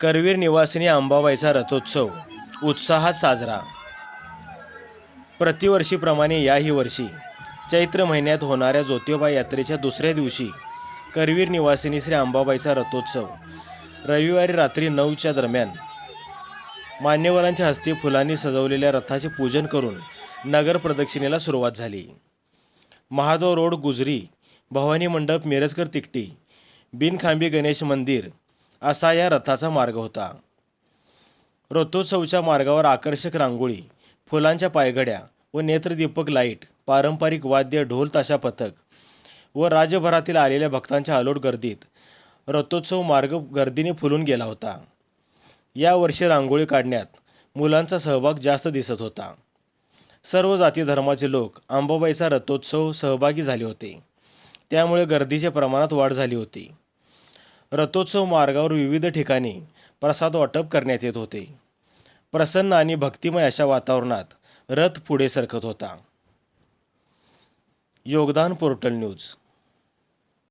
करवीर निवासिनी अंबाबाईचा रथोत्सव उत्साहात साजरा. प्रतिवर्षीप्रमाणे याही वर्षी चैत्र महिन्यात होणाऱ्या ज्योतिबा यात्रेच्या दुसऱ्या दिवशी करवीर निवासिनी श्री अंबाबाईचा रथोत्सव रविवारी रात्री नऊच्या दरम्यान मान्यवरांच्या हस्ते फुलांनी सजवलेल्या रथाचे पूजन करून नगर प्रदक्षिणेला सुरुवात झाली. महादेव रोड गुजरी भवानी मंडप मिरजकर तिकटी बिनखांबी गणेश मंदिर असा या रथाचा मार्ग होता. रथोत्सवच्या मार्गावर आकर्षक रांगोळी फुलांच्या पायघड्या व नेत्रदीपक लाइट पारंपरिक वाद्य ढोल ताशा पथक व राज्यभरातील आलेल्या भक्तांच्या अलोट गर्दीत रथोत्सव मार्ग गर्दीने फुलून गेला होता. यावर्षी रांगोळी काढण्यात मुलांचा सहभाग जास्त दिसत होता. सर्व जाती धर्माचे लोक आंबाबाईचा रथोत्सव सहभागी झाले होते. त्यामुळे गर्दीच्या प्रमाणात वाढ झाली होती. रथोत्सव मार्गावर विविध ठिकाणी प्रसाद वाटप करण्यात येत होते. प्रसन्न आणि भक्तिमय अशा वातावरणात रथ पुढे सरकत होता. योगदान पोर्टल न्यूज.